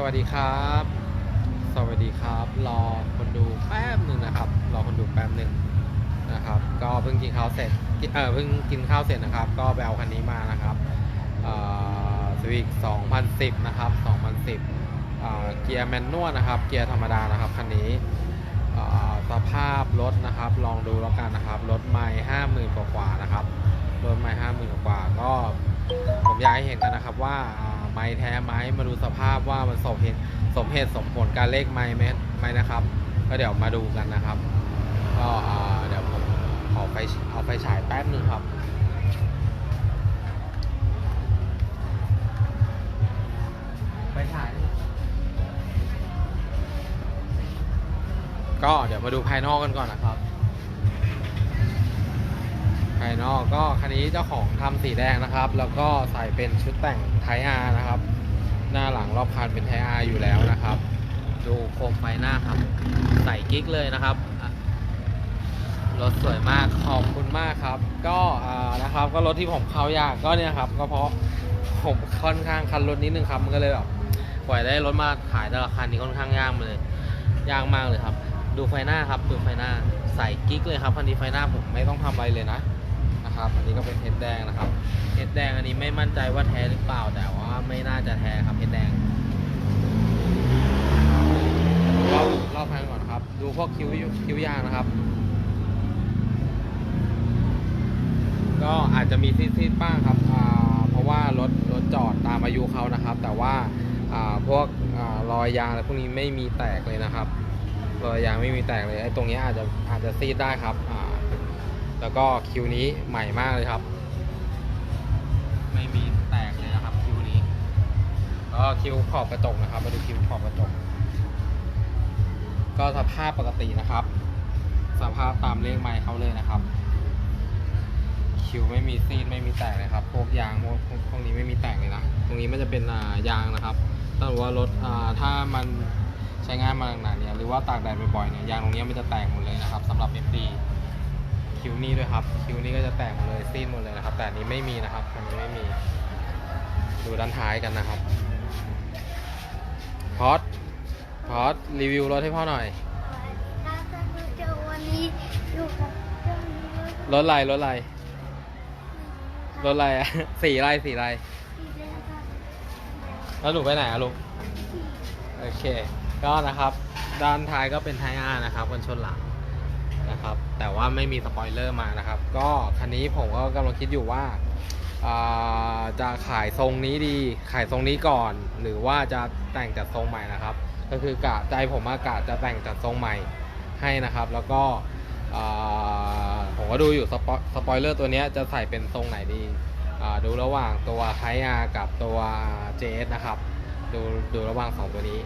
สวัสดีครับ สวัสดีครับ รอคนดูแป๊บหนึ่งนะครับ รอคนดูแป๊บหนึ่งนะครับ ก็เพิ่งกินข้าวเสร็จ เออเพิ่งกินข้าวเสร็จนะครับ ก็ไปเอาคันนี้มานะครับสวิก2010 นะครับ 2010อ่าเกียร์แมนนวลนะครับ เกียร์ธรรมดานะครับคันนี้อ่าสภาพรถนะครับ ลองดูแล้วกันนะครับ รถไม่ห้าหมื่นกว่านะครับ รถไม่ห้าหมื่นกว่า ก็ผมอยากให้เห็นกันนะครับว่าอ่า ไม้แท้ไหมมาดูสภาพว่ามันสมเหตุสมเหตุสมผลการเลขไม้ไหมไหมนะครับ ก็เดี๋ยวมาดูกันนะครับ ก็เดี๋ยวผมขอไฟเอาไฟฉายแป๊บนึงครับไฟฉายก็เดี๋ยวมาดูภายนอกกันก่อนนะครับ ภายนอกก็คันนี้เจ้าของทำสีแดงนะครับ แล้วก็ใส่เป็นชุดแต่งไทอาร์นะครับ หน้าหลังรอบคันเป็นไทอาร์อยู่แล้วนะครับ ดูโคมไฟหน้าครับ ใส่กิ๊กเลยนะครับรถสวยมากขอบคุณมากครับ ก็นะครับก็รถที่ผมเข้ายากก็เนี่ยครับก็เพราะผมค่อนข้างคันรถนิดนึงครับมันก็เลยแบบปล่อยได้รถมาขายแต่ละคันนี้ค่อนข้างยากมาเลยยากมากเลยครับ ดูไฟหน้าครับ ดูไฟหน้าใส่กิ๊กเลยครับคันนี้ไฟหน้าผมไม่ต้องทำอะไรเลยนะ นะครับ อันนี้ก็เป็นเฮดแดงนะครับเฮดแดงอันนี้ไม่มั่นใจว่าแท้หรือเปล่าแต่ว่าไม่น่าจะแท้ครับเฮดแดงรอบรอบพันก่อนครับ ดูพวกคิ้วคิ้วยางนะครับ ก็อาจจะมีซีดๆบ้างครับเพราะว่ารถรถจอดตามอายุเขานะครับ แต่ว่าพวกรอยยางอะไรพวกนี้ไม่มีแตกเลยนะครับรอยยางไม่มีแตกเลยไอ้ตรงนี้อาจจะอาจจะซีดได้ครับอ่า แล้วก็คิวนี้ใหม่มากเลยครับ ไม่มีแตกเลยนะครับคิวนี้ก็คิวขอบกระจกนะครับมาดูคิวขอบกระจกก็สภาพปกตินะครับ สภาพตามเลขไม้เขาเลยนะครับ คิวไม่มีซีดไม่มีแตกเลยครับ พวกยางพวกพวกพวกนี้ไม่มีแตกเลยนะ ตรงนี้มันจะเป็นอ่ายางนะครับถ้ารู้ว่ารถอ่าถ้ามันใช้งานมาหนักๆเนี่ยหรือว่าตากแดดบ่อยๆเนี่ยยางตรงนี้มันจะแตกหมดเลยนะครับสำหรับ FD คิ้วนี้ด้วยครับ คิ้วนี้ก็จะแตกหมดเลยซีดหมดเลยนะครับ แต่อันนี้ไม่มีนะครับอันนี้ไม่มี ดูด้านท้ายกันนะครับพอดพอดรีวิวรถให้พ่อหน่อยถ้ายรถอะไรรถอะไรรถอะไรอะสีอะไรสีอะไรที่เดินทางแล้วหนูไปไหนอะลูกโอเค ก็นะครับ ด้านท้ายก็เป็นไทอาร์นะครับกันชนหลัง นะครับ แต่ว่าไม่มีสปอยเลอร์มานะครับ ก็คันนี้ผมก็กำลังคิดอยู่ว่าาจะขายทรงนี้ดี ขายทรงนี้ก่อน หรือว่าจะแต่งจัดทรงใหม่นะครับ ก็คือกะใจผมอากะจะแต่งจัดทรงใหม่ให้นะครับ แล้วก็ผมก็ดูอยู่สปอยสปอยเลอร์ตัวนี้จะใส่เป็นทรงไหนดีดูระหว่างตัวไทอาร์กับตัว JS นะครับ ดูดูระหว่างสองตัวนี้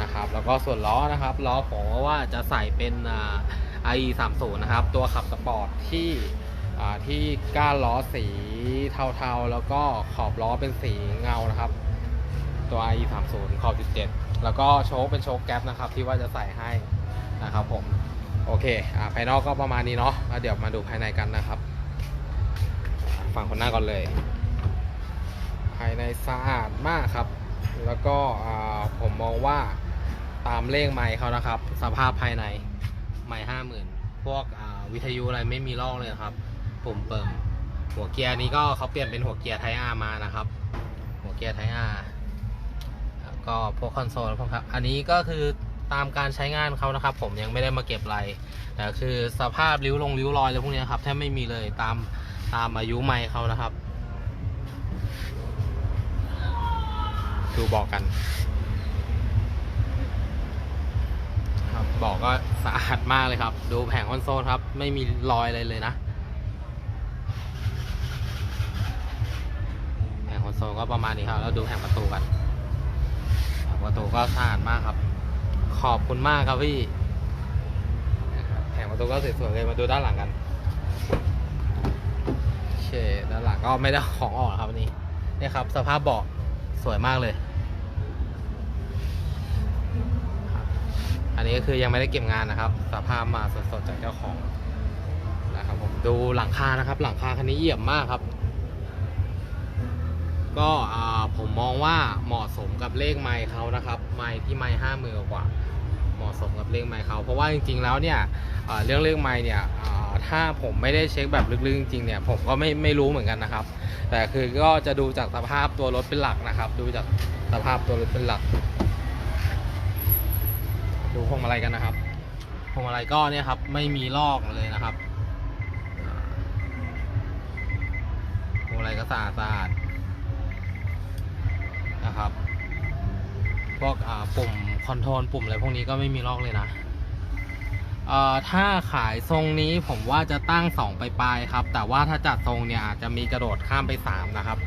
นะครับ แล้วก็ส่วนล้อนะครับล้อผมว่าจะใส่เป็นอ่า IE 3 0นะครับ ตัวขับสปอร์ตที่ที่ก้านล้อสีเทาๆ แล้วก็ขอบล้อเป็นสีเงานะครับ ตัว IE 3 0ขอบ 17 แล้วก็โชคเป็นโชคแก๊ปนะครับ ที่ว่าจะใส่ให้นะครับผม โอเคอ่าภายนอกก็ประมาณนี้เนาะแล้วเดี๋ยวมาดูภายในกันนะครับ ฝั่งคนหน้าก่อนเลย ภายในสะอาดมากครับ แล้วก็อ่าผมมองว่าตามเลขไม้เขานะครับ สภาพภายใน ไม้ห้าหมื่นพวกวิทยุอะไรไม่มีลอกเลยครับปุ่มเปิมหัวเกียร์นี้ก็เขาเปลี่ยนเป็นหัวเกียร์ไทอาร์มานะครับ หัวเกียร์ไทอาร์ก็พวกคอนโซลพวกครับ อันนี้ก็คือตามการใช้งานเขานะครับ ผมยังไม่ได้มาเก็บอะไรแต่คือสภาพริ้วลงริ้วรอยอะไรพวกนี้ครับแทบไม่มีเลยตามตามอายุไม้เขานะครับ ดูบอกกันครั บอกก็สะอาดมากเลยครับ ดูแผงคอนโซลครับ ไม่มีรอยอะไรเลยนะ แผงคอนโซลก็ประมาณนี้ครับ แล้วดูแผงประตูกันแผงประตูก็สะอาดมากครับ ขอบคุณมากครับพี่ แผงประตูก็สวยๆเลย มาดูด้านหลังกันโอเคด้านหลังก็ไม่ได้ของออกครับวันนี้นี่ครับ สภาพเบาะสวยมากเลย อันนี้ก็คือยังไม่ได้เก็บงานนะครับ สภาพมาสดๆจากเจ้าของนะครับผมดูหลังคานะครับ หลังคาคันนี้เยี่ยมมากครับ ก็ผมมองว่าเหมาะสมกับเลขไมค์เขานะครับ ไมค์ที่ไมค์ห้ามือกว่า เหมาะสมกับเลขไมค์เขาเพราะว่าจริงๆแล้วเนี่ยเรื่องเลขไมค์เนี่ยถ้าผมไม่ได้เช็คแบบลึกๆจริงๆเนี่ยผมก็ไม่ไม่รู้เหมือนกันนะครับ แต่คือก็จะดูจากสภาพตัวรถเป็นหลักนะครับ ดูจากสภาพตัวรถเป็นหลัก ดูพวงมาลัยกันนะครับพวงมาลัยก็เนี่ยครับไม่มีลอกเลยนะครับพวงมาลัยก็สะอาดสะอาดนะครับพวกปุ่มคอนโทรลปุ่มอะไรพวกนี้ก็ไม่มีลอกเลยนะถ้าขายทรงนี้ผมว่าจะตั้ง 2 ไปปลายครับ แต่ว่าถ้าจัดทรงเนี่ยอาจจะมีกระโดดข้ามไป 3 นะครับ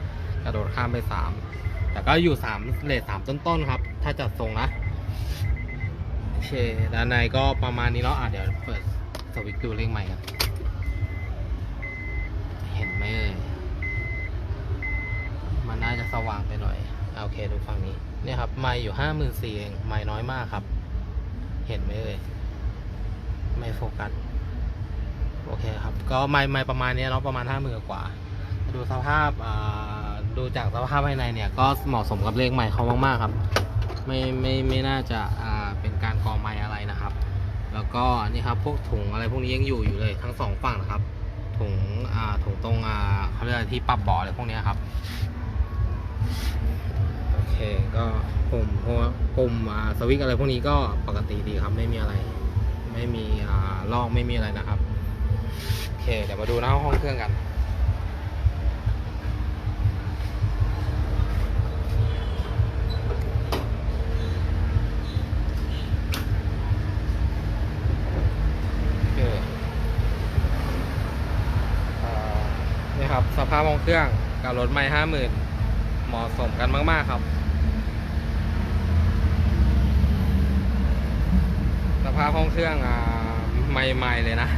กระโดดข้ามไป 3 แต่ก็อยู่3เลท3ต้นๆครับ ถ้าจัดทรงนะ เค ด้านในก็ประมาณนี้เนาะอะเดี๋ยวเปิดสวิตช์ดูเลขใหม่กันเห็นไหมเอ่ยมันน่าจะสว่างไปหน่อยโอเคดูฝั่งนี้เนี่ยครับ ไม่อยู่ห้าหมื่นสี่เองไม่น้อยมากครับ เห็นไหมเอ่ยไม่โฟกัสโอเคครับ ก็ไม่ไม่ประมาณนี้เนาะประมาณห้าหมื่นกว่า ดูสภาพอ่าดูจากสภาพภายในเนี่ย ก็เหมาะสมกับเลขใหม่เขามากๆครับ ไม่ไม่ไม่น่าจะอ่าเป็น การกอไม้อะไรนะครับ แล้วก็นี่ครับพวกถุงอะไรพวกนี้ยังอยู่อยู่เลยทั้งสองฝั่งนะครับ ถุงอ่าถุงตรงอ่าเขาเรียกที่ปรับเบาะอะไรพวกนี้ครับโอเคก็ปุ่มพวปุ่มอ่าสวิตอะไรพวกนี้ก็ปกติดีครับไม่มีอะไร ไม่มีอ่าลอกไม่มีอะไรนะครับโอเคเดี๋ยวมาดูหน้าห้องเครื่องกัน โอเคอ่านี่ครับ ส ภาพห้องเครื่องกับรถไม่ห้าหมื่นเหมาะสมกันมาก ๆ ครับ สภาพห้องเครื่องอ่าใหม่ ๆ เลยนะ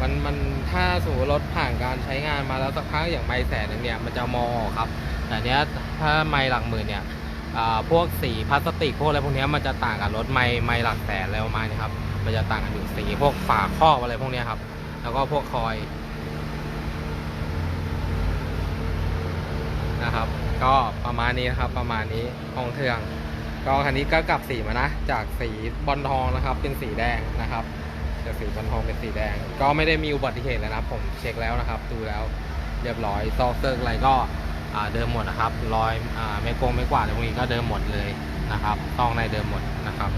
มันมันถ้าสมมติรถผ่านการใช้งานมาแล้วสักพักอย่างไม่แสนหนึงเนี่ย มันจะมองออกครับ แต่เนี้ยถ้าไม่หลักหมื่นเนี่ยพวกสีพลาสติกพวกอะไรพวกเนี้ยมันจะต่างกับรถไม่ไม่หลักแสนอะไรประมาณนี้ครับ มันจะต่างกันอยู่สีพวกฝาครอบอะไรพวกเนี้ยครับ แล้วก็พวกคอย นะครับ ก็ประมาณนี้นะครับประมาณนี้ห้องเครื่อง ก็คันนี้ก็กลับสีมานะ จากสีบอลทองนะครับ เป็นสีแดงนะครับจากสีบอลทองเป็นสีแดง ก็ไม่ได้มีอุบัติเหตุเลยนะผมเช็คแล้วนะครับ ดูแล้วเรียบร้อยซอกเซิร์กอะไรก็เดิมหมดนะครับรอยไม่โกงไม่กวาดอะไรพวกนี้ก็เดิมหมดเลยนะครับต้องในเดิมหมดนะครับ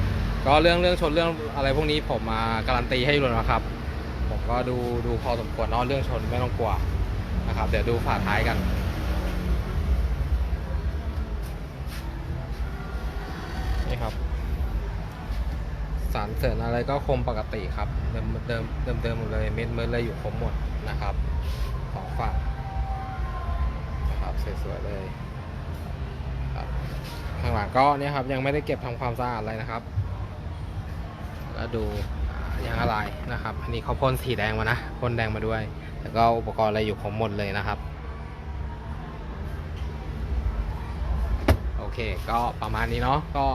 ก็เรื่องเรื่องชนเรื่องอะไรพวกนี้ผมมาการันตีให้อยู่แล้วนะครับ ผมก็ดูดูพอสมควรเนาะเรื่องชนไม่ต้องกลัวนะครับ เดี๋ยวดูฝาท้ายกันครับ สาร เสริญอะไรก็คมปกติครับ เดิมเดิมเดิมเดิมหมดเลยเม็ดเม็ดเลยอยู่ครบหมดนะครับสองฝั่งนะครับสวยๆเลยครับข้างหลังก็เนี่ยครับยังไม่ได้เก็บทำความสะอาดอะไรนะครับ แล้วดูยางอะไรนะครับ อันนี้เขาพ่นสีแดงมานะพ่นแดงมาด้วย แล้วก็อุปกรณ์อะไรอยู่ครบหมดเลยนะครับ อเค ก็ประมาณนี้เนาะก็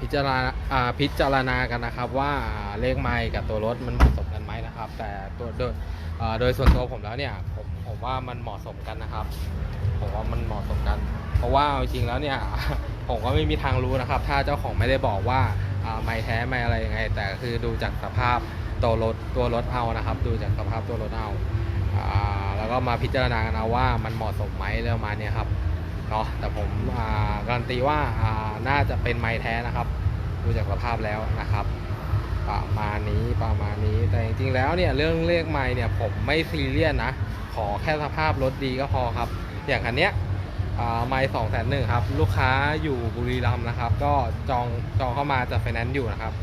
พิจารณาพิจารณากันนะครับ ว่าเลขไมล์กับตัวรถมันเหมาะสมกันไหมนะครับ แต่ตัวโดยโดยส่วนตัวผมแล้วเนี่ยผมผมว่ามันเหมาะสมกันนะครับ ผมว่ามันเหมาะสมกัน เพราะว่าจริงๆแล้วเนี่ยผมก็ไม่มีทางรู้นะครับ ถ้าเจ้าของไม่ได้บอกว่าไม่แท้ไม่อะไรยังไง แต่คือดูจากสภาพตัวรถตัวรถเอานะครับ ดูจากสภาพตัวรถเอาอ่าแล้วก็มาพิจารณากันเอาว่ามันเหมาะสมไหมเรื่องมาเนี่ยครับ เนาะแต่ผมการันตีว่าน่าจะเป็นไม้แท้นะครับ ดูจากสภาพแล้วนะครับ ประมาณนี้ประมาณนี้แต่จริงๆแล้วเนี่ยเรื่องเลขไม้เนี่ยผมไม่ซีเรียสนะ ขอแค่สภาพรถดีก็พอครับ อย่างคันเนี้ยไม้สองแสนหนึ่งครับ ลูกค้าอยู่บุรีรัมย์นะครับ ก็จองจองเข้ามาจากไฟแนนซ์อยู่นะครับ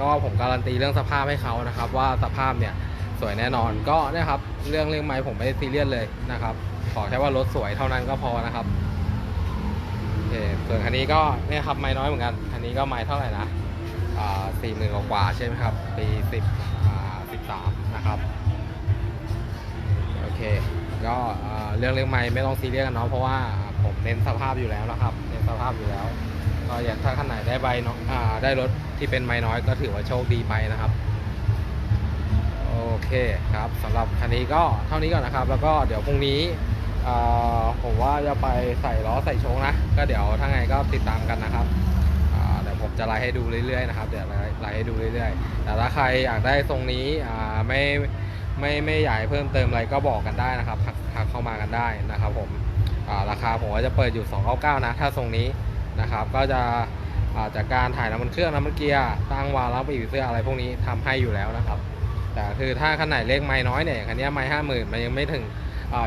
ก็ผมการันตีเรื่องสภาพให้เขานะครับ ว่าสภาพเนี่ยสวยแน่นอนก็เนะครับเรื่องเรื่องไม้ผมไม่ซีเรียสเลยนะครับ ขอแค่ว่ารถสวยเท่านั้นก็พอนะครับโอเคส่วนคันนี้ก็เนี่ยครับไม่น้อยเหมือนกันคันนี้ก็ไม่เท่าไหร่นะอ่าสี่หมื่นกว่าใช่ไหมครับ ปีสิบอ่าสิบสามนะครับโอเคก็เรื่องเรื่องไม่ไม่ต้องซีเรียสกันเนาะเพราะว่าผมเน้นสภาพอยู่แล้วนะครับเน้นสภาพอยู่แล้วก็อย่ากถ้าคันไหนได้ใบเนาะอ่าได้รถที่เป็นไม้น้อยก็ถือว่าโชคดีไปนะครับโอเคครับสำหรับคันนี้ก็เท่านี้ก่อนนะครับ แล้วก็เดี๋ยวพรุ่งนี้ ผมว่าจะไปใส่ล้อใส่โชงนะ ก็เดี๋ยวถ้าไงก็ติดตามกันนะครับเดี๋ยวผมจะไลฟ์ให้ดูเรื่อยๆนะครับ เดี๋ยวไลฟ์ให้ดูเรื่อยๆ แต่ถ้าใครอยากได้ทรงนี้ไม่ไม่ไม่ให้เพิ่มเติมอะไรก็บอกกันได้นะครับทักเข้ามากันได้นะครับผมราคาผมก็จะเปิดอยู่ 299 นะ ถ้าทรงนี้นะครับ ก็จะจากการถ่ายน้ำมันเครื่องน้ำมันเกียร์ตั้งวาล์วล้างปีเสื้ออะไรพวกนี้ทำให้อยู่แล้วนะครับ แต่คือถ้าคันไหนเลขไม้น้อยเนี่ยคันนี้ไม้ห้าหมื่นมันยังไม่ถึง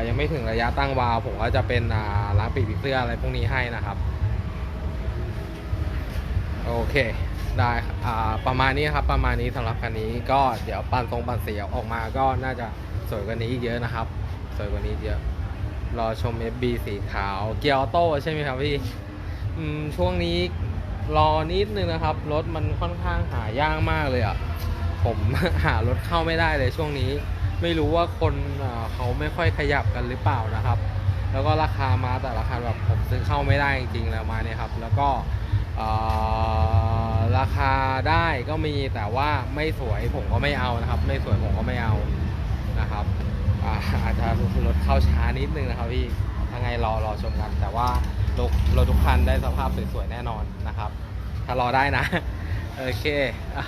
ยังไม่ถึงระยะตั้งวาล์วผมก็จะเป็นล้างปีกผีเสื้ออะไรพวกนี้ให้นะครับ โอเคได้ประมาณนี้ครับประมาณนี้สำหรับคันนี้ก็เดี๋ยวปันทรงปันเสียออกมาก็น่าจะสวยกว่านี้เยอะนะครับ สวยกว่านี้เยอะ รอชม FB สีขาวเกียร์ออโต้ใช่ไหมครับพี่ช่วงนี้รอนิดนึงนะครับ รถมันค่อนข้างหายากมากเลยอะผมหารถเข้าไม่ได้เลยช่วงนี้ ไม่รู้ว่าคนเขาไม่ค่อยขยับกันหรือเปล่านะครับ แล้วก็ราคามาแต่ละคันแบบผมซื้อเข้าไม่ได้จริงๆแล้วมาเนี่ยครับ แล้วก็ราคาได้ก็มีแต่ว่าไม่สวยผมก็ไม่เอานะครับ ไม่สวยผมก็ไม่เอานะครับอาอาจจะรถเข้าช้านิดนึงนะครับพี่ถ้าไงรอรอชมกัน แต่ว่ารถรถทุกคันได้สภาพสวยๆแน่นอนนะครับ ถ้ารอได้นะ โอเคอ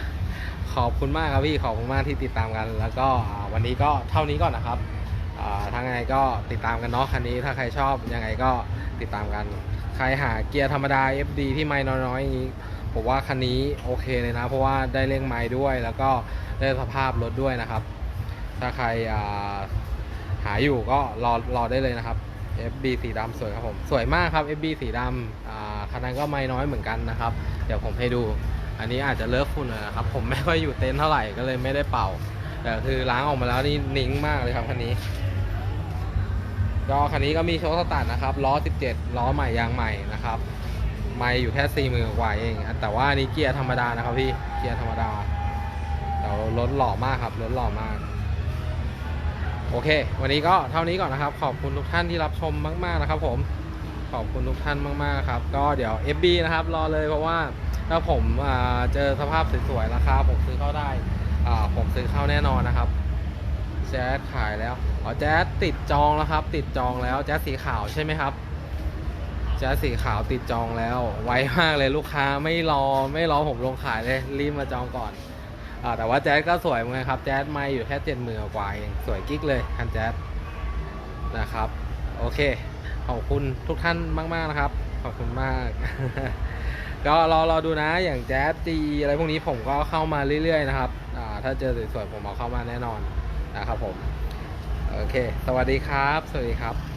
ขอบคุณมากครับพี่ขอบคุณมากที่ติดตามกัน แล้วก็วันนี้ก็เท่านี้ก่อนนะครับอ่าถ้าไงก็ติดตามกันเนาะคันนี้ถ้าใครชอบยังไงก็ติดตามกัน ใครหาเกียร์ธรรมดา FD ที่ไม่น้อยๆอยนี้ผมว่าคันนี้โอเคเลยนะ เพราะว่าได้เร่งไม้ด้วยแล้วก็ได้สภาพรถด้วยนะครับ ถ้าใครหาอยู่ก็รอรอได้เลยนะครับ FB สีดำสวยครับผม สวยมากครับ FB สีดำอ่าคันนั้นก็ไม่น้อยเหมือนกันนะครับ เดี๋ยวผมให้ดู อันนี้อาจจะเลิกฝุ่นหน่อะครับ ผมไม่ค่อยอยู่เต็นท์เท่าไหร่ก็เลยไม่ได้เป่า แต่คือล้างออกมาแล้วนี่นิ่งมากเลยครับคันนี้ก็คันนี้ก็มีโชว์สตาร์ทนะครับล้อ 17 ล้อใหม่ยางใหม่นะครับ ไม่อยู่แค่4 0,000กว่าเอง แต่ว่าอันนี้เกียร์ธรรมดานะครับพี่ เกียร์ธรรมดาแต่รถหล่อมากครับ รถหล่อมาก โอเค วันนี้ก็เท่านี้ก่อนนะครับ ขอบคุณทุกท่านที่รับชมมากๆนะครับ ผมขอบคุณทุกท่านมากๆครับ ก็เดี๋ยว FB นะครับรอเลยเพราะว่าถ้าผมเจอสภาพสวยๆราคาผมซื้อเข้าได้ผมซื้อเข้าแน่นอนนะครับแจ๊สขายแล้วอ๋อแจ๊สติดจองแล้วครับ ติดจองแล้วแจ๊สสีขาวใช่ไหมครับแจ๊สสีขาวติดจองแล้ว ไวมากเลยลูกค้าไม่รอไม่รอผมลงขายเลยรีบมาจองก่อน อ่าแต่ว่าแจ๊สก็สวยเหมือนกันครับ แจ๊สไม่อยู่แค่เจ็ดหมื่นกว่าเอง สวยกิ๊กเลยคันแจ๊สนะครับ โอเค ขอบคุณทุกท่านมาก ๆ นะครับ ขอบคุณมาก ก็รอรอดูนะ อย่างแจ๊สจีอะไรพวกนี้ผมก็เข้ามาเรื่อย ๆ นะครับ อ่า ถ้าเจอสวยๆผมเอาเข้ามาแน่นอนนะครับผม โอเค สวัสดีครับ สวัสดีครับ